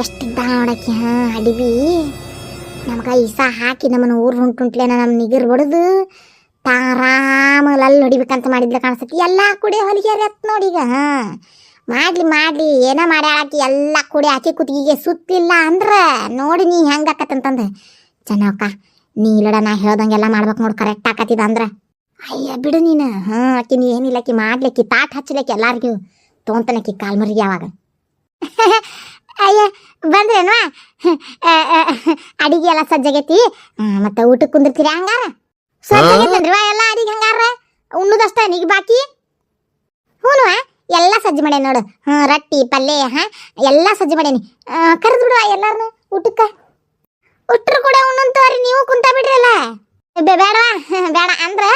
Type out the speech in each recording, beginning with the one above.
ಎಷ್ಟಿದ್ದ ನೋಡಕ್ಕೆ, ಹಾಂ, ಅಡಿಬಿ. ನಮ್ಗೆ ಇಸ ಹಾಕಿ ನಮ್ಮನ್ನು ಊರು ಹೊಂಟುಂಟ್ಲೇನ ನಮ್ಮ ನಿಗರ್ ಹೊಡೆದು ತಾರಾಮ ಅಲ್ಲಿ ಹೊಡಿಬೇಕಂತ ಮಾಡಿದ್ಲ ಕಾಣಿಸ್ತೈತಿ. ಎಲ್ಲ ಕುಡಿ ಹೊಲಿಗೆ ಎತ್ ನೋಡಿ ಈಗ, ಹಾ. ಮಾಡಲಿ, ಮಾಡ್ಲಿ, ಏನ ಮಾಡ್ಯಾಳಾಕಿ ಎಲ್ಲ ಕುಡಿ ಹಾಕಿ ಕುತ್ತಿಗೆ ಸುತ್ತಿಲ್ಲ ಅಂದ್ರೆ ನೋಡಿ ನೀ ಹೆಂಗೆ ಆಕತ್ತಂತಂದ್ರೆ ಚೆನ್ನಕ್ಕ ನೀ ಇಲ್ಲಡ, ನಾ ಹೇಳ್ದಂಗೆಲ್ಲ ಮಾಡ್ಬೇಕು ನೋಡಿ ಕರೆಕ್ಟ್ ಆಕತ್ತಿದ ಅಂದ್ರೆ. ಅಯ್ಯ, ಬಿಡು ನೀನು. ಹಾಂ, ಆಕಿ, ನೀ ಏನಿಲ್ಲ ಮಾಡ್ಲಿಕ್ಕಿ ತಾಟ್ ಹಚ್ಚಲಿಕ್ಕೆ ಎಲ್ಲರಿಗೂ ತೊಗೊಂತಾನಕಿ ಕಾಲ್ಮರಿಗೆ ಯಾವಾಗ. ಅಯ್ಯ, ಬಂದ್ರೇನ್ವಾ? ಅಡಿಗೆ ಎಲ್ಲ ಸಜ್ಜಾಗೈತಿ. ಮತ್ತೆ ಊಟಕ್ಕೆ ಕುಂದಿರ್ತೀರಿ ಹಂಗಾರ? ಸಜ್ಜಾಗೈತನ್ರಿವಾ ಎಲ್ಲ ಅಡಿಗೆ ಹಂಗಾರ? ಉಣ್ಣುದಷ್ಟ ನೀಗ ಬಾಕಿ? ಹ್ಞೂ ಎಲ್ಲ ಸಜ್ಜು ಮಾಡೇನಿ ನೋಡು. ಹಾಂ ರೊಟ್ಟಿ ಪಲ್ಯ ಹಾ, ಎಲ್ಲ ಸಜ್ಜು ಮಾಡೇನಿ. ಕರೆದು ಬಿಡುವ ಎಲ್ಲಾರನು ಊಟಕ್ಕೆ? ಉಟ್ರು ಕೂಡ ಉಣ್ಣಂತವ್ರಿ, ನೀವು ಕುಂತ ಬಿಡ್ರಲ್ಲ. ಬೇಡವಾ? ಬೇಡ, ಅಂದ್ರೆ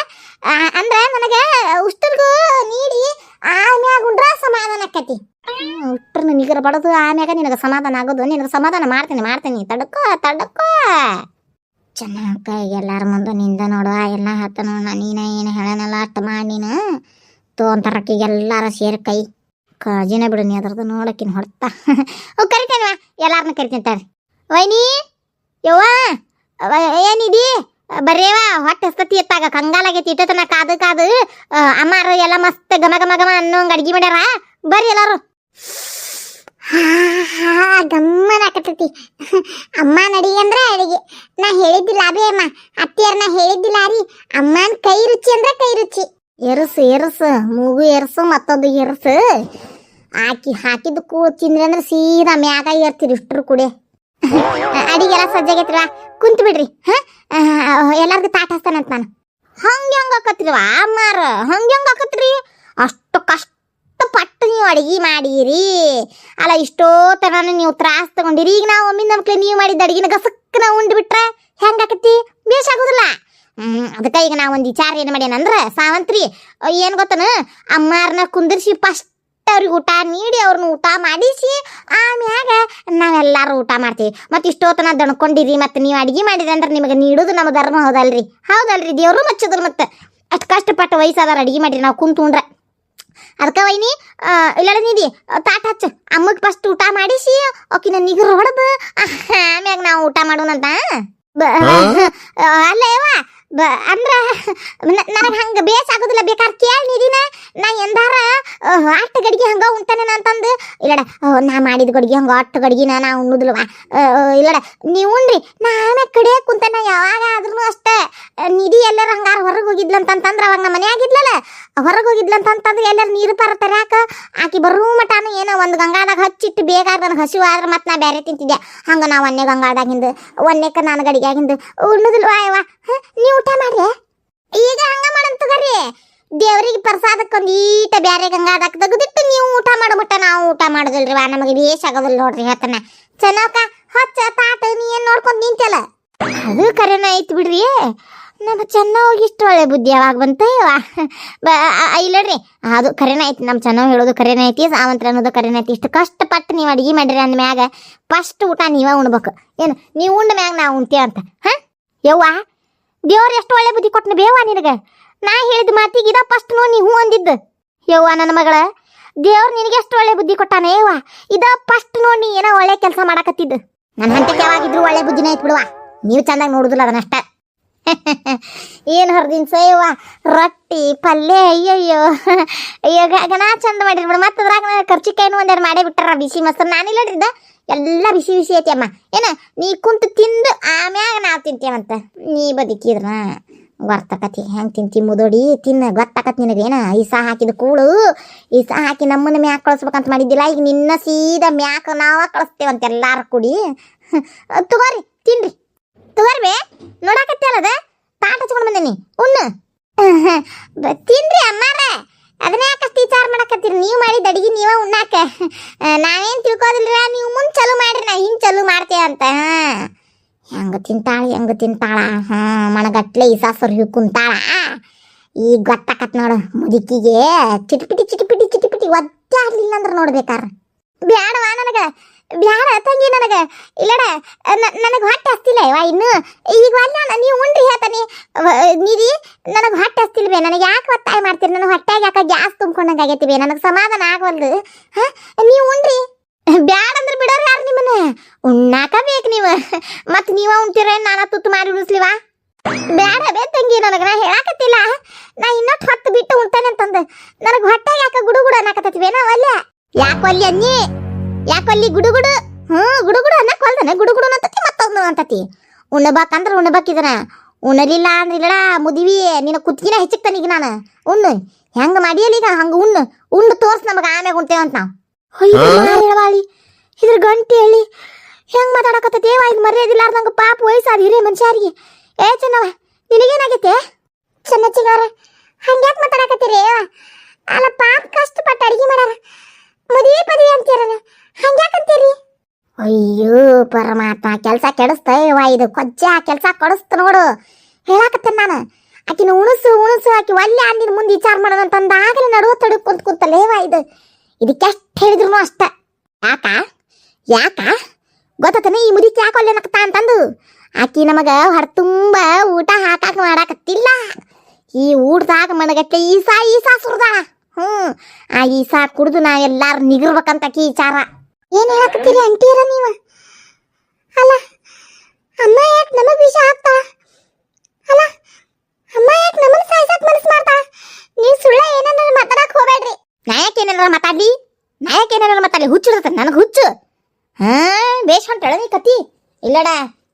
ಅಂದ್ರೆ ಅಂದ್ರ ನನಗೆ ಉಷ್ಟರ್ಗೂ ನೀಡಿ ಆಮ್ಯಾಗ ಉಂಡ್ರ ಸಮಾಧಾನ ಆಕತಿ ಉಟ್ರನ್ನ ನಿನಗರ ಬಡದು ಆಮ್ಯಾಗ ನಿನಗೆ ಸಮಾಧಾನ ಆಗೋದು, ನಿನಗೆ ಸಮಾಧಾನ ಮಾಡ್ತೀನಿ ಮಾಡ್ತೀನಿ ತಡ್ಕೋ ತಡ್ಕೋ. ಚೆನ್ನಾಗ ಎಲ್ಲರ ಮುಂದೆ ನಿಂದ ನೋಡು ಎಲ್ಲ ಹತ್ತನು ನೀನ ಏನು ಹೇಳನಲ್ಲ, ಅಷ್ಟ ಮಾಡಿ ನೀನು. ತೋಂತಾರಕ್ಕೆ ಎಲ್ಲಾರ ಸೇರಿ ಕೈ. ಕಾಜಿನ ಬಿಡು ನೀ ಅದ್ರದ್ದು ನೋಡಕ್ಕಿನ ಹೊಡ್ತಾ. ಓ, ಕರಿತೇನೆ ಎಲ್ಲಾರನ್ನ ಕರಿತೀನಿ ವೈನಿ, ಯವ್ವ ಅವ- ಏನಿದಿ ಬರೇವ ಹೊಟ್ಟೆ ಹಸ್ತತಿ ಎತ್ತಾಗ ಕಂಗಾಲಾಗೈತಿ ಇಟ್ಟತನ ಕಾದು ಕಾದು. ಅಮ್ಮಾರು ಎಲ್ಲ ಮಸ್ತ್ ಘಮ ಘಮ ಘಮ ಅನ್ನೋಂಗ್ ಅಡ್ಗಿ ಮಾಡ್ಯಾರ. ಬರ್ರಿ ಎಲ್ಲಾರು. ಗಮ್ಮನ ಆಕತೈತಿ ಅಮ್ಮ ನಡಿ ಅಂದ್ರೆ ಅಡಿಗೆ. ನಾ ಹೇಳಿದ್ದಿಲ್ಲ ಅಬೇ ಅಮ್ಮ. ಅತ್ತಿಯರ್ ನಾ ಹೇಳಿದ್ದಿಲ್ಲ ರೀ. ಅಮ್ಮನ ಕೈ ರುಚಿ ಅಂದ್ರೆ ಕೈ ರುಚಿ. ಎರಸು ಎರಸು, ಮೂಗು ಎರಸು, ಮತ್ತೊಂದು ಎರಸು. ಹಾಕಿ ಹಾಕಿದ ಕೂ ತಿಂದ್ರಿ ಅಂದ್ರೆ ಸೀದಾ ಮ್ಯಾಗ ಏರ್ತೀರಿ ಇಷ್ಟರು ಕೂಡೆ. ಅಡಿಗೆ ಎಲ್ಲ ಸಜ್ಜಾಗೈತ್ರಿವಾ ಕುಂತು ಬಿಡ್ರಿ. ಹಾ? ಎಲ್ಲಾರ್ಗು ತಾಟ ಹಸ್ತಾನಂತ ನಾನು. ಹಂಗೆ ಹಂಗ ಆಕತ್ರಿವ ಅಮ್ಮಾರ ಹಂಗೆ ಹೆಂಗೆ ಆಕತ್ರಿ ಅಷ್ಟು ನೀವು ಅಡಿಗೆ ಮಾಡೀರಿ. ಅಲ್ಲ, ಇಷ್ಟೋ ತನಕ ನೀವು ತ್ರಾಸ ತಗೊಂಡಿರಿ. ಈಗ ನಾವು ಒಮ್ಮೆ ನಮ್ಗೆ ನೀವು ಮಾಡಿದ ಅಡಿಗೆನ ಗಸಕ್ಕನ ಉಂಡು ಬಿಟ್ರೆ ಹೆಂಗಾಕತಿ ಬೇಷ್ ಆಗುದಿಲ್ಲ. ಹ್ಮ್, ಅದಕ್ಕೆ ಈಗ ನಾ ಒಂದು ವಿಚಾರ ಏನು ಮಾಡ್ಯಾನಂದ್ರೆ ಸಾವಂತ್ರಿ ಏನು ಗೊತ್ತನ? ಅಮ್ಮಾರನ್ನ ಕುಂದಿರ್ಸಿ ಫಸ್ಟ್ ಅವ್ರಿಗೆ ಊಟ ನೀಡಿ ಅವ್ರನ್ನ ಊಟ ಮಾಡಿಸಿ, ಆಮ್ಯಾಗ ನಾವೆಲ್ಲರೂ ಊಟ ಮಾಡ್ತೀವಿ. ಮತ್ತೆ ಇಷ್ಟೋತನ ದಣ್ಕೊಂಡಿರಿ, ಮತ್ತೆ ನೀವು ಅಡುಗೆ ಮಾಡಿರಿ ಅಂದ್ರೆ ನಿಮಗೆ ನೀಡೋದು ನಮ್ಮ ಧರ್ಮ ಹೌದಲ್ರಿ? ಹೌದಲ್ರಿ, ದೇವರು ಮಚ್ಚಿದ್ರು ಮತ್ತೆ. ಅಷ್ಟು ಕಷ್ಟಪಟ್ಟು ವಯಸ್ಸಾದವ್ರು ಅಡುಗೆ ಮಾಡಿರಿ, ನಾವು ಕುಂತು ಉಂಡ್ರೆ. ಅದಕ್ಕೆ ವೈನಿ ಇಲ್ಲ ನಿಧಿ ತಾಟ ಹಚ್ಚು. ಅಮ್ಮಗ್ ಫಸ್ಟ್ ಊಟ ಮಾಡಿಸಿ ಆಕಿನ ನಿಗರು ಹೊಡೆದು ಆಮ್ಯಾಗ ನಾವು ಊಟ ಮಾಡೋಣಂತ. ಅಲ್ಲ ಯವ್ವ ಅಂದ್ರ ನನಗೆ ಹಂಗೆ ಬೇಸ್ ಆಗೋದಿಲ್ಲ ಬೇಕಾದ್ರೆ ಕೇಳಿ ನಿಧಿನ ನಾ ಎಂದಾರ ಅಟ್ಟ ಗಡಿಗೆ ಹಂಗ ಉಂಟಾನೇನ ಅಂತಂದು, ಇಲ್ಲಡ ನಾ ಮಾಡಿದ ಗಡಿಗೆ ಹಂಗ, ಅಟ್ಟ ಗಡಿಗೆನ ನಾ ಉಣ್ಣುದಿಲ್ವ ಇಲ್ಲಡ ನೀವು ಉಣ್ರಿ, ನಾ ಆಮ್ಯಾಗ ಕಡೆ ಕುಂತಾನ ಯಾವಾಗ ಆದ್ರೂ ಅಷ್ಟೇ, ನಿಧಿ ಎಲ್ಲರೂ ಹಂಗಾರ ಹೊರಗೆ ಹೋಗಿದ್ಲಂತಂತಂದ್ರ ಅವಾಗ ನಮ್ಮ ಮನ್ಯಾಗಿದ್ಲಲ್ಲ ಹೊರಗೆ ಹೋಗಿದ್ಲಂತಂತಂದ್ರೆ ಎಲ್ಲರೂ ನೀರು ಪಾರ ಯಾಕೆ ಆಕಿ ಬರೋ ಮಟಾನು ಏನೋ ಒಂದು ಗಂಗಾದಾಗ ಹಚ್ಚಿಟ್ಟು ಬೇಕಾದ ನನಗೆ ಹಸಿವು ಆದ್ರೆ ಮತ್ತೆ ನಾ ಬೇರೆ ತಿಂತಿದ್ದೆ ಹಂಗ ನಾ ಒಂದೇ ಗಂಗಾಡಾಗಿಂದ ಒಂದೇಕ ನಾನು ಗಡಿಗ್ಯಾಗಿಂದ ಉಣ್ಣುದಿಲ್ವಾ ಯವ್ವ? ನೀವ್ ಊಟ ಮಾಡ್ರಿ? ಈಗ ಹಂಗ ಮಾಡಂತ ತಗರಿ. ದೇವ್ರಿಗೆ ಪ್ರಸಾದಕ್ಕೊಂದು ಈಟ ಬ್ಯಾರೆ ಗಂಗಾದಾಗ ತೆಗೆದಿಟ್ಟು ನೀವು ಊಟ ಮಾಡಬಿಟ್ಟ ನಾವು ಊಟ ಮಾಡೋದಿಲ್ರಿ ವಾ ನಮಗೆ ಬೇಷ್ ಆಗೋದಿಲ್ಲ ನೋಡ್ರಿ ಹೇಳ್ತಾನೆ. ಚೆನ್ನಾಕ ಹಚ್ಚ ತಾಟ ನೀ ಏನ್ ನೋಡ್ಕೊಂಡು ನಿಂತಲ್ಲ ಅದು ಕರೆನ ಐತಿ ಬಿಡ್ರಿ. ನಮ್ಮ ಚೆನ್ನಾಗಿ ಇಷ್ಟು ಒಳ್ಳೆ ಬುದ್ಧಿ ಯಾವಾಗ ಬಂತ? ಇಲ್ಲಡ್ರಿ ಅದು ಕರೆನ ಐತಿ ನಮ್ಮ ಚೆನ್ನಾಗಿ ಹೇಳೋದು ಕರೆನ ಐತಿ, ಸಾವಂತ್ರ ಅನ್ನೋದು ಕರೆನ ಐತಿ. ಇಷ್ಟು ಕಷ್ಟಪಟ್ಟು ನೀವು ಅಡಿಗೆ ಮಾಡಿರಿ ಅಂದ ಮ್ಯಾಗ ಫಸ್ಟ್ ಊಟ ನೀವೇ ಉಣ್ಬೇಕು. ಏನು, ನೀವು ಉಂಡ ಮ್ಯಾಗ ನಾವು ಉಣ್ತೀವಿ ಅಂತ ಹಾಂ? ಯವ್ವ ದೇವ್ರು ಎಷ್ಟು ಒಳ್ಳೆ ಬುದ್ಧಿ ಕೊಟ್ಟನ ಬೇವ ನಿನಗೆ? ನಾ ಹೇಳಿದ ಮಾತಿಗೆ ಇದ ಫಸ್ಟ್ ನೋ ನೀ ಹೂ ಅಂದಿದ್ದ. ಯವ್ವ ನನ್ನ ಮಗಳ, ದೇವ್ರು ನಿನಗೆ ಎಷ್ಟು ಒಳ್ಳೆ ಬುದ್ಧಿ ಕೊಟ್ಟಾನ ಯವ್ವ ಇದ ಫಸ್ಟ್ ನೋ ನೀ ಏನೋ ಒಳ್ಳೆ ಕೆಲಸ ಮಾಡಕತ್ತಿದ್ದು. ನನ್ನ ಹಂತಕ್ಕೆ ಯಾವಾಗಿದ್ರು ಒಳ್ಳೆ ಬುದ್ಧಿನೇ ಐತ್ ಬಿಡುವ. ನೀವು ಚಂದಾಗಿ ನೋಡುದಿಲ್ಲ ಅದನ್ನಷ್ಟ. ಏನು ಹೊರದಿನ ಸೇವ ರೊಟ್ಟಿ ಪಲ್ಯ ಅಯ್ಯಯ್ಯೋ. ಅಯ್ಯೋ ಗಣ ಚಂದ ಮಾಡಿರಿ ಮತ್ತೆ ಅದ್ರಾಗ ಖರ್ಚಿಕಾಯಿನೂ ಒಂದೆರಡು ಮಾಡೇ ಬಿಟ್ಟಾರ. ಬಿಸಿ ಮೊಸರು ನಾನಿಲ್ಲಡ್ರಿದ? ಎಲ್ಲ ಬಿಸಿ ಬಿಸಿ ಐತಿ ಅಮ್ಮ. ಏನ, ನೀ ಕುಂತು ತಿಂದು ಆಮ್ಯಾಗ ನಾವು ತಿಂತೇವಂತ. ನೀ ಬದುಕಿದ್ರ ಗೊತ್ತಾಕತಿ ಹೆಂಗೆ ತಿಂತಿ ಮುದೋಡಿ, ತಿನ್ನ, ಗೊತ್ತಾಕತ್ ನಿನಗೇನ ಈಸ ಹಾಕಿದ ಕೂಳು ಈಸ ಹಾಕಿ ನಮ್ಮನ್ನ ಮ್ಯಾಕ್ ಕಳಿಸ್ಬೇಕಂತ ಮಾಡಿದ್ದಿಲ್ಲ, ಈಗ ನಿನ್ನ ಸೀದಾ ಮ್ಯಾಕ್ ನಾವ ಕಳಿಸ್ತೇವಂತ ಎಲ್ಲಾರು ಕೂಡಿ. ತಗೋರಿ, ತಿನ್ರಿ. ತಗೋರ್ಬೇ ಅಲ್ಲದ? ತಾಟ ಹಚ್ಕೊಂಡು ಬಂದೇನಿ ಬ- ತಿನ್ರಿ ಅಮ್ಮಾರ ಅದನ್ನ ಯಾಕಷ್ಟು ವಿಚಾರ ಮಾಡಕತ್ತೀರಿ? ನೀವು ಮಾಡಿದ ಅಡಿಗೆ ನೀವೇ ಉಣ್ಣಾಕ. ನಾವೇನ್ ತಿಳ್ಕೋದಿಲ್ರ? ನೀವು ಮುಂದ್ ಚಲೋ ಮಾಡ್ರಿ, ನಾ ಹಿಂಗ್ ಚಲು ಮಾಡ್ತೇವೆ ಅಂತ. ಹಾ. ಹೆಂಗ ತಿಂತಾಳ ಹೆಂಗ ತಿಂತಾಳ? ಹಾ ಮಣಗಟ್ಲೆ ಈ ಹಿ ಕುಂತಾಳ. ಈಗ ಗೊತ್ತಾಕತ್ ನೋಡು, ಮುದುಕಿಗೆ ಚಿಟಿಪಿಟಿ ಚಿಟಿಪಿಟಿ ಚಿಟಿಪಿಟಿ ಒದ್ದಾಡ್ಲಿಲ್ಲ ಅಂದ್ರೆ ನೋಡ್ಬೇಕಾರ. ಬೇಡವಾ ನನಗ? ಬ್ಯಾಡ, ತಂಗಿ ನನಗ. ಇಲ್ಲಡ ನನಗೆ ಹೊಟ್ಟೆ ಹಸ್ತಿಲ್ಲ ಇವ ಇನ್ನು. ಈಗ ಅಲ್ಲ ನೀವು ಉಂಡ್ರಿ ಹೇಳ್ತಾನೆ. ನೀರಿ ನನಗೆ ಹೊಟ್ಟೆ ಹಸ್ತಿಲ್ವೇ ನನಗೆ ಯಾಕೆ ಒತ್ತಾಯ ಮಾಡ್ತೀರಿ? ನನಗೆ ಹೊಟ್ಟೆಗೆ ಯಾಕೆ ಗ್ಯಾಸ್ ತುಂಬ್ಕೊಂಡಂಗೆ ಆಗೈತಿವೆ ನನಗೆ ಸಮಾಧಾನ ಆಗವಲ್ದು. ನೀವು ಉಂಡ್ರಿ. ಬ್ಯಾಡ ಅಂದ್ರೆ ಬಿಡೋರು ಯಾರು ನಿಮ್ಮನ್ನ? ಉಣ್ಣಾಕ ಬೇಕು ನೀವು. ಮತ್ತೆ ನೀವ ಉಣ್ತೀರ ನಾನು ತುತ್ತು ಮಾಡಿ ಉಳಿಸ್ಲಿವ ಬ್ಯಾಡ ಬೇ ತಂಗಿ ನನಗೆ. ನಾ ಹೇಳಾಕತ್ತಿಲ್ಲ. ನಾ ಇನ್ನೊಟ್ಟು ಹೊತ್ತು ಬಿಟ್ಟು ಉಣ್ತಾನೆ ಅಂತಂದು. ನನಗೆ ಹೊಟ್ಟೆ ಯಾಕ ಗುಡು ಗುಡು ಅನ್ನಕತ್ತೈತಿವೇನ ಒಲ್ಲೆ ಯಾಕ ಒಲ್ಲೆ ಅನ್ನಿ? ಯಾಕ ಒಲ್ಲಿ ಗುಡು ಗುಡು ಗುಡುಗುಡು? ಹ್ಞೂ ಗುಡುಗುಡು ಅನ್ನಕ್ ಹೊಲ್ದನ. ಗುಡುಗುಡು ಗುಡು ಅಂತತಿ ಮತ್ತೊಂದು ಅಂತತಿ ಉಣ್ಣಬೇಕಂದ್ರ ಉಣ್ಣಬಾಕಿದನ ಉಣ್ಣಲಿಲ್ಲ ಅಂದ್ರೆ ಇಲ್ಲ ಮುದಿವಿ. ನಿನ್ನ ಕುತ್ತಿಗೆನ ಹೆಚ್ಚಕ್ತಾನ ಈಗ ನಾನು. ಉಣ್ಣು. ಹೆಂಗ ಮಾಡಿಯಲ್ಲ ಈಗ? ಹಂಗ ಉಣ್ಣು. ಉಂಡು ತೋರ್ಸ್ ನಮಗ ಆಮ್ಯಾಗ ಉಣ್ತೇವ ಅಂತ ನಾವು. ಹೇಳವಾಳಿ ಇದ್ರ ಗಂಟೆ ಹೇಳಿ. ಹೆಂಗ್ ಮಾತಾಡಕತ್ತೈತಿ? ಏವ ಇದು ಮರ್ಯಾದಿಲ್ಲಾರ್ದಂಗ ಪಾಪ ವಯಸ್ಸಾದ ಹಿರಿಯ ಮನುಷ್ಯರಿಗೆ. ಏ ಚೆನ್ನವ ನಿನಗೇನಾಗೈತೆ? ಚೆನ್ನ ಚಿಗಾರ. ಹಂಗ್ಯಾಕ್ ಮಾತಾಡಕತ್ತೀರಿ? ಅಲ್ಲ ಪಾಪ ಕಷ್ಟಪಟ್ಟು ಅಡಿಗೆ ಮಾಡಾರ. ಮದುವೆ ಪದವಿ ಅಂತೀರಲ್ಲ. ಹಂಗ್ಯಾಕಂತೀರಿ? ಅಯ್ಯೋ, ಪರಮಾತ್ಮ, ಕೆಲಸ ಕೆಡಿಸ್ತ ಯವ್ವ ಇದು ಕೊಜ್ಜ ಕೆಲಸ ಕೊಡಿಸ್ತ ನೋಡು. ಹೇಳಾಕತ್ತೇನೆ ನಾನು. ಆಕಿನ ಉಣಸು ಉಣಸು, ಆಕಿ ಒಲ್ಲೆ ಅಂದಿನ ಮುಂದೆ ವಿಚಾರ ಮಾಡೋದಂತಂದಾಗಲೇ ನಡುವ ತಡಕ್ ಕುಂತ ಕುಂತಲ್ಲೇವ ಇದು. ಇದಕ್ಕೆ ಎಷ್ಟು ಹೇಳಿದ್ರು ಅಷ್ಟ. ಯಾಕ? ಯಾಕ? ಗೊತ್ತತನ ಈ ಮುದಿಕ್ ಯಾಕೆ ಒಲ್ಲೆ ನಕ್ತಾ ಅಂತಂದು? ಆಕಿ ನಮಗ ಹೊರತುಂಬ ಊಟ ಹಾಕಾಕ ಮಾಡಾಕತ್ತಿಲ್ಲ. ಈ ಊಟದಾಗ ಮನಗಟ್ಟೆ ಈಸಾ ಈಸಾ ಸುರ್ದಾಳ. ಹ್ಞೂ ಆ ಈಸಾ ಕುಡ್ದು ನಾ ಎಲ್ಲಾರು ನಿಗಿರ್ಬೇಕಂತ ಆಕಿ ವಿಚಾರ. ಏನ್ ಹಾಕ್ತೀರಿ ಅಂತೀರ ನೀವು? ಅಲ್ಲ, ಅಮ್ಮ ಯಾಕೆ ನಮಗ್ ವಿಷ ಹಾಕ್ತಾ ಅಲ್ಲ, ಅಮ್ಮ ಯಾಕೆ ನಮ್ಮನ್ನ ಸಾಯಿಸಕ್ ಮನಸ್ ಮಾಡ್ತಾ ನೀವು ಸುಳ್ಳ ಏನಾರ ಮಾತಾಡಕ್ ಹೋಗ್ಬೇಡ್ರಿ. ನಾಯಕ್ ಏನಾರ ಮಾತಾಡ್ಲಿ? ನಾಯಕ್ ಏನಾರ ಮಾತಾಡ್ಲಿ? ಹುಚ್ಚಿರ್ತದ ನನಗೆ ಹುಚ್ಚು. ಹಾ, ಬೇಷ್ ಹೊಂಟಳ ನೀ ಕತಿ. ಇಲ್ಲಡ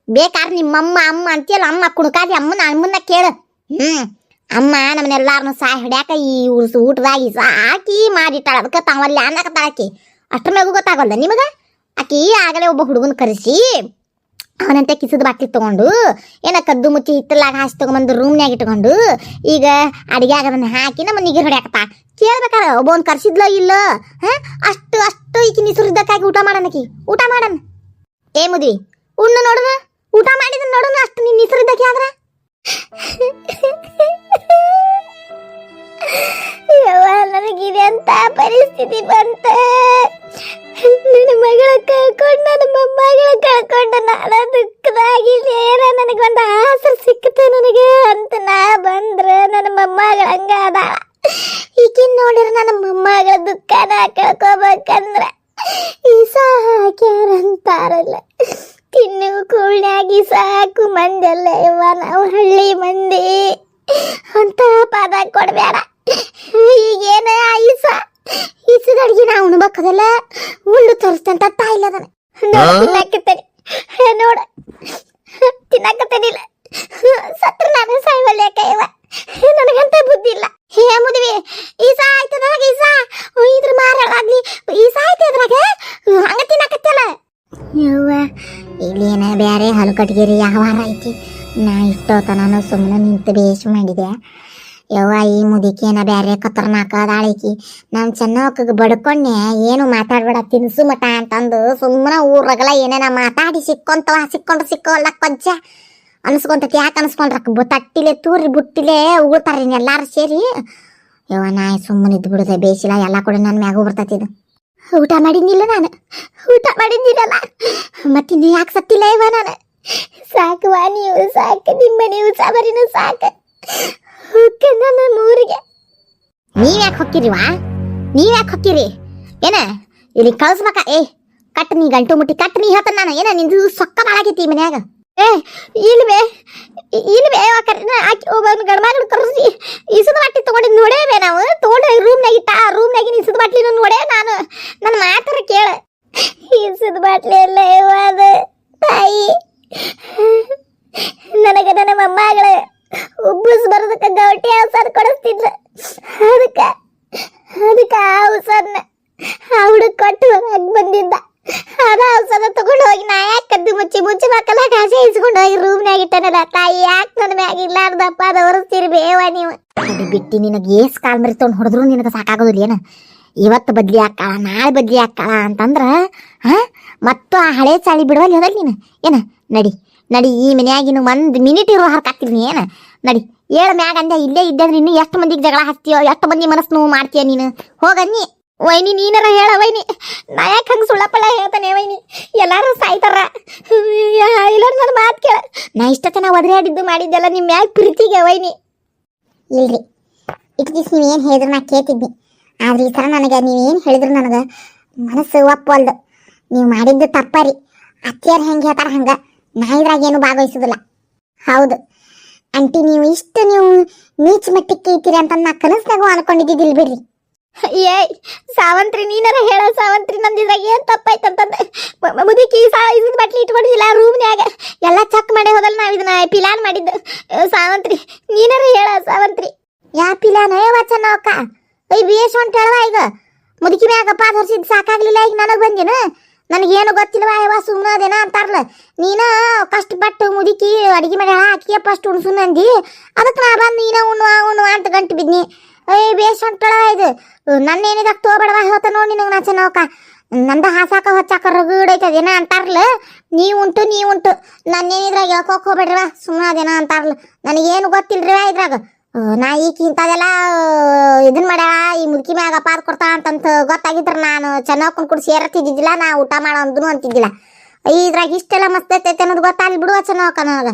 ಬೇಕಾದ್ರೆ ನಿಮ್ಮಮ್ಮ, ಅಮ್ಮ ಅಂತೀಯಲ್ಲ, ಅಮ್ಮ ಕುಣಕಾದಿ ಅಮ್ಮನ ಅಮ್ಮನ್ನ ಕೇಳು. ಹ್ಮ್, ಅಮ್ಮ ನಮ್ಮನ್ನೆಲ್ಲಾರನ್ನು ಸಾಯ್ ಹಿಡ್ಯಾಕ ಈ ಊಟದಾಗ ಸಾಕಿ ಮಾಡಿಟ್ಟಾಳ. ಅದಕ್ಕೆ ತಾವಲ್ಲಿ ಅನ್ನಕತ್ತಾಳ ಆಕಿ ಅಷ್ಟ್ರ ಮ್ಯಾಗೂ ಗೊತ್ತಾಗಲ್ಲ ನಿಮಗೆ? ಆಕಿ ಆಗಲೇ ಒಬ್ಬ ಹುಡುಗನ ಕರೆಸಿ, ಅವನಂತೆ ಕಿಸದ ಬಾಟ್ಲಿ ತಗೊಂಡು, ಏನ ಕದ್ದು ಮುಚ್ಚಿ ಹಿತ್ತಲಾಗ ಹಾಸಿ ತಗೊಂಬಂದು ರೂಮ್ನ್ಯಾಗ ಇಟ್ಕೊಂಡು, ಈಗ ಅಡಿಗೆ ಆಗದನ್ನ ಹಾಕಿ ನಮ್ಮ ನೀರು ಹೊಡ್ಯಾಕತ್ತ ಕೇಳ್ಬೇಕಾರ, ಒಬ್ಬವನ್ ಕರ್ಸಿದ್ಲೋ ಇಲ್ಲೋ? ಹಾಂ? ಅಷ್ಟು ಅಷ್ಟು ಈಕಿ ನಿಸುರಿದ್ದಕ್ಕಾಗಿ ಊಟ ಮಾಡನಕಿ ಊಟ ಮಾಡಣ ಏ ಮುದ್ವಿ ಉಣ್ಣು ನೋಡುನ? ಊಟ ಮಾಡಿದ ನೋಡೋಣ ಅಷ್ಟು ನೀನು ನಿಸುರಿದ್ದಕ್ಕೆ ಆದ್ರ? ನನಗಿದೆ ಅಂತ ಪರಿಸ್ಥಿತಿ ಬಂತ? ನನ್ನ ಮಗಳ ಕಳ್ಕೊಂಡು, ನನ್ನ ಮೊಮ್ಮಗಳ ಕಳ್ಕೊಂಡು ನಾನು ದುಃಖದಾಗಿಲ್ಲ ಏನ ನನಗೊಂದು ಆಸರೆ ಸಿಕ್ಕತೆ ನನಗೆ ಅಂತ ನಾ ಬಂದ್ರೆ ನನ್ನ ಮೊಮ್ಮಗಳ ಹಂಗಾದ ಈಗಿನ ನೋಡಿದ್ರೆ ನನ್ನ ಮೊಮ್ಮಗಳ ದುಃಖನ ಕಳ್ಕೊಬೇಕಂದ್ರ ಈ ಸಾಕ್ಯಾರ ಅಂತಾರಲ್ಲ. ತಿನ್ನು ಕೂಳ್ಯಾಗಿ ಸಾಕು ಮಂದೆಲ್ಲ ಇವ ನಾವು ಹಳ್ಳಿ ಮಂದಿ. ಅಂತ ಪದ ಕೊಡ್ಬೇಡ ಈಗೇನ ಈಸ ಈಸದ ಅಡ್ಗೆ ನಾ ಉಣ್ಬೇಕದಲ್ಲ ಉಂಡು ತೋರಿಸ್ತಂತ ತಾಯಿಲ್ಲದನ ತಿನ್ನಕತ್ತೇನೆ. ನೋಡ. ತಿನ್ನಕತ್ತೇನಿಲ್ಲ ಸತ್ರ ನಾನು ಸಾಯ್ವಲ್ಲ ಯಾಕಯ್ಯವ ನನಗಂತ ಬುದ್ಧಿ ಇಲ್ಲ. ಹೇ ಮುದುವೆ ಈಸ ಆಯ್ತದ್ರಾಗ ಈಸ? ಇದ್ರ ಮಾರಾಗ್ಲಿ ಈಸ ಆಯ್ತದ್ರಾಗ ಹಂಗ ತಿನ್ನಕತ್ತಲ್ಲ. ಯವ್ವ ಇಲ್ಲೇನ ಬ್ಯಾರೆ ಹಲಕಟ್ಗಿರಿ ಯಾವಾರ ಐತಿ? ನಾ ಇಷ್ಟೋತ ನಾನು ಸುಮ್ಮನೆ ನಿಂತು ಬೇಷ್ ಮಾಡಿದೆ. ಯವ್ವ, ಈ ಮುದಿಕೇನ ಬ್ಯಾರೆ ಕತ್ತರ್ನಾಕ ಅದಾಳಿಕಿ ನಾನು ಚೆನ್ನೋಕ ಬಡ್ಕೊಂಡೆ ಏನು ಮಾತಾಡ್ಬೇಡ, ತಿನ್ಸು ಮಠ ಅಂತಂದು ಸುಮ್ಮನೆ ಊರಗಲ ಏನೇನ ಮಾತಾಡಿ ಸಿಕ್ಕೊಂತವ, ಸಿಕ್ಕೊಂಡ್ರೆ ಸಿಕ್ಕೋಲ್ಲ ಕೊಂಚ ಅನ್ಸ್ಕೊಂತತಿ, ಯಾಕೆ ಅನ್ಸ್ಕೊಂಡ್ರ ಬ- ತಟ್ಟಿಲೆ ತೂರಿ ಬುಟ್ಟಿಲೆ ಉಗುಳ್ತಾರ ಎಲ್ಲಾರು ಸೇರಿ. ಯವ್ವ ನಾ ಸುಮ್ಮನೆ ಇದ್ದು ಬಿಡುದೆ, ಬೇಸಿಲ್ಲ, ಎಲ್ಲ ಕೂಡ ನನ್ನ ಮ್ಯಾಗೂ ಇದು. ಊಟ ಮಾಡಿದ್ನಿಲ್ಲ ನಾನು. ಊಟ ಮಾಡಿದ್ದಿರಲ್ಲ ಮತ್ತಿನ್ನು ಯಾಕೆ ಸತ್ತಿಲ್ಲ ಇವ ನಾನು. ಸಾಕುವ ನೀವು ಸಾಕು, ನಿಮ್ಮ ನೀವು ಸಾಬರಿನು ಸಾಕು. ನೀವ್ ಯಾಕೆ ಹೊಕ್ಕಿರಿವಾ ನೀವ್ ಯಾಕೆ ಹೊಕ್ಕಿರಿ? ಏನ? ಇಲ್ಲಿ ಕಳ್ಸ್ಬೇಕ. ಏ, ಕಟ್ ನೀ ಗಂಟು ಮುಟ್ಟಿ, ಕಟ್ ನೀ ಹೇಳ್ತಾನ ನಾನು. ಏನ, ನಿಂದು ಸೊಕ್ಕ ಮಾಡಾಕೈತಿ ಈ ಮನ್ಯಾಗ? ಏ ಇಲ್ವೇ ಇಲ್ವೇ ಆಕಿ ಒಬ್ಬ ಗಂಡ್ಮಗಳು ಕರ್ಸಿ ಇಸದ ಬಾಟ್ಲಿ ತಗೊಂಡಿದ್ ನೋಡೇವೆ ನಾವು. ತಗೊಂಡು ರೂಮ್ನಾಗ ಇಟ್ಟ. ರೂಮ್ನಾಗಿನ ಇಸದ ಬಾಟ್ಲಿನ ನೋಡೇ ನಾನು. ನನ್ನ ಮಾತರ ಕೇಳ. ಇಸದ ಬಾಟ್ಲಿ ಎಲ್ಲ ಇವಾದ ತಾಯಿ. ನನಗೆ ನನ್ನ ಮೊಮ್ಮಗಳು ಉಬ್ಬಸ್ ಬರೋದಕ್ಕೆ ಗೌಟಿ ಔಷಧ ಕೊಡಿಸ್ತಿದ್ರ. ಅದಕ್ಕ ಅದಕ್ಕೆ ಆ ಆ ಹುಡುಗ ಕೊಟ್ಟು ಹೊರಗೆ ಬಂದಿದ್ದ ಅದ ಔಷಧ ತಗೊಂಡು ಹೋಗಿ ನಾ ಯಾಕೆ ಕದ್ದು ಮುಚ್ಚಿ ಮುಚ್ಚಿ ಮಕ್ಕಳ ಕಾಸೆ ಇಸ್ಕೊಂಡು ಹೋಗಿ ರೂಮ್ನಾಗ ಇಟ್ಟನಲ್ಲ. ತಾಯಿ ಯಾಕೆ ನನ್ನ ಮ್ಯಾಗ ಇಲ್ಲಾರ್ದಪ್ಪ ಅದ ಹೊರಸ್ತೀರಿ ಬೇವ ನೀವು. ಅದು ಬಿಟ್ಟು, ನಿನಗೆ ಏಸ್ ಕಾಲ್ ಮರಿ ತೊಗೊಂಡು ಹೊಡೆದ್ರು ನಿನಗೆ ಸಾಕಾಗೋದಿಲ್ಲ ಏನು? ಇವತ್ತು ಬದ್ಲಿ ಆಕ್ಕಾಳ, ನಾಳೆ ಬದ್ಲಿ ಆಕ್ಕಾಳ ಅಂತಂದ್ರೆ, ಹಾ? ಮತ್ತು ಆ ಹಳೆ ಚಾಳಿ ಬಿಡುವಲ್ಲಿ ಹೋದಲ್ಲ ನೀನು? ಏನು? ನಡಿ ನಡಿ, ಈ ಮನೆಯಾಗಿನ ಒಂದು ಮಿನಿಟ್ ಇರೋ ಹರ್ಕಾಕ್ತಿರಿ ನೀ, ಏನ? ನಡಿ. ಏಳು ಮ್ಯಾಗ ಅಂದೆ, ಇಲ್ಲೇ ಇದ್ದೆ ಅಂದ್ರೆ ಇನ್ನು ಎಷ್ಟು ಮಂದಿಗೆ ಜಗಳ ಹಚ್ತೀಯೋ, ಎಷ್ಟು ಮಂದಿ ಮನಸ್ಸು ಮಾಡ್ತೀಯ ನೀನು? ಹೋಗನ್ನಿ ವೈನಿ, ನೀನರ ಹೇಳ ವೈನಿ. ನಾ ಯಾಕೆ ಹಂಗೆ ಸುಳ್ಳಪಳ್ಳ ಹೇಳ್ತಾನೆ ವೈನಿ? ಎಲ್ಲಾರು ಸಾಯ್ತಾರ. ಇಲ್ಲ ನನ್ನ ಮಾತು ಕೇಳ. ನಾ ಇಷ್ಟ ಚೆನ್ನಾಗಿ ಒದರಾಡಿದ್ದು ಮಾಡಿದ್ದೆಲ್ಲ ನಿಮ್ಮ ಮ್ಯಾಗ ಪ್ರೀತಿಗೆ ವೈನಿ. ಇಲ್ರಿ. ಇಟ್ ದಿಸ್ ನೀವು ಏನು ಹೇಳಿದ್ರು ನಾ ಕೇಳ್ತಿದ್ದೆ ಆದ್ರೆ ಈ ಥರ ನನಗೆ ನೀವೇನು ಹೇಳಿದ್ರು ನನಗೆ ಮನಸ್ಸು ಒಪ್ಪಲ್ದು ನೀವು ಮಾಡಿದ್ದು ತಪ್ಪ ರೀ. ಅತ್ತಿಯರು ಹೆಂಗೆ ಹೇಳ್ತಾರ ಹಂಗೆ. ನಾ ಇದ್ರಾಗ ಏನು ಭಾಗವಹಿಸೋದಿಲ್ಲ. ಹೌದು. ಅಂಟಿ ನೀವು ಇಷ್ಟು ನೀವು ನೀಚ್ ಮಟ್ಟಕ್ಕೆ ಐತೀರಿ ಅಂತ ನಾ ಕನಸ್ನಾಗೂ ಅನ್ಕೊಂಡಿದ್ದಿಲ್ಲ ಬಿಡ್ರಿ. ಏ ಸಾವಂತ್ರಿ ನೀನಾರ ಹೇಳ ಸಾವಂತ್ರಿ ನಂದಿದ್ರಾಗ ಏನ್ ತಪ್ಪಾಯ್ತು ಅಂತಂದ್ರೆ ಮುದುಕಿ ಸಾ ಬಟ್ಲಿ ಇಟ್ಕೊಂಡಿದ್ದಿಲ್ಲ ರೂಮ್ನ್ಯಾಗ ಎಲ್ಲ ಚೆಕ್ ಮಾಡಿ ಹೋದಲ್ ನಾವ್ ಇದನ್ನ ಪಿಲಾನ್ ಮಾಡಿದ್ದು. ಸಾವಂತ್ರಿ ನೀನಾರ ಹೇಳ ಸಾವಂತ್ರಿ. ಯಾ ಪಿಲಾನ್? ಏ ವಚನ ಅಕ್ಕ ಐ ಎಸ್ ಅಂತ ಹೇಳವ ಈಗ? ಮುದುಕಿ ಮ್ಯಾಗ ಪಾದ ಹೊರ್ಸಿದ್ ಸಾಕಾಗ್ಲಿಲ್ಲ ಈಗ ನನಗ್ ಬಂದಿನ. ನನಗೇನು ಗೊತ್ತಿಲ್ವಾ ಯಾವ ಸುಮ್ಮನೆ ಅದೇನ ಅಂತಾರಲ್ಲ. ನೀನ ಕಷ್ಟಪಟ್ಟು ಮುದುಕಿ ಅಡಿಗೆ ಮಾಡಿ ಹಾಕಿ ಫಸ್ಟ್ ಉಣ್ಸು ನಂದಿ ಅದಕ್ಕೆ ನಾ ಬಂದು ನೀನ ಉಣ್ಣು ಉಣ್ಣು ಅಂತ ಗಂಟು ಬಿದ್ನಿ. ಏ ಬೇಸ್ ಅಂಟಳ ಇದು. ನನ್ನ ಏನಿದಾಗ ತೋಬೇಡವ ಹೇಳ್ತ ನೋಡಿ ನಿನಗೆ ನಾ ಚೆನ್ನವಕ್ಕ ನಂದ ಹಾಸಾಕ ಹೊಚ್ಚಾಕ ರಗಡೈತದೇನ ಅಂತಾರಲ್ಲ. ನೀ ಉಂಟು ನೀ ಉಂಟು. ನನ್ನೇನಿದ್ರಾಗ ಹೇಳ್ಕೋಕ್ ಹೋಗ್ಬೇಡ್ರವ ಸುಮ್ಮನೆ ಅದೇನ ಅಂತಾರಲ್ಲ. ನನಗೇನು ಗೊತ್ತಿಲ್ರಿವ ಇದ್ರಾಗ. ನಾ ಈಗ ಇಂಥದೆಲ್ಲ ಇದನ್ನ ಮಾಡ್ಯಾಳ, ಈ ಮುದುಕಿ ಮ್ಯಾಗ ಪಾದ ಕೊಡ್ತಾ ಅಂತಂತ ಗೊತ್ತಾಗಿದ್ರ ನಾನು ಚೆನ್ನಾಗಿ ಕುಡ್ ಸೇರತ್ತಿದ್ದಿದ್ದಿಲ್ಲ ನಾ ಊಟ ಮಾಡೋ ಅಂದನು ಅಂತಿದ್ದಿಲ್ಲ. ಇದ್ರಾಗ ಇಷ್ಟೆಲ್ಲ ಮಸ್ತ್ ಐತೈತೆ ಅನ್ನೋದು ಗೊತ್ತಾಗ್ಲಿ ಬಿಡುವ ಚೆನ್ನಾಗ ನನಗ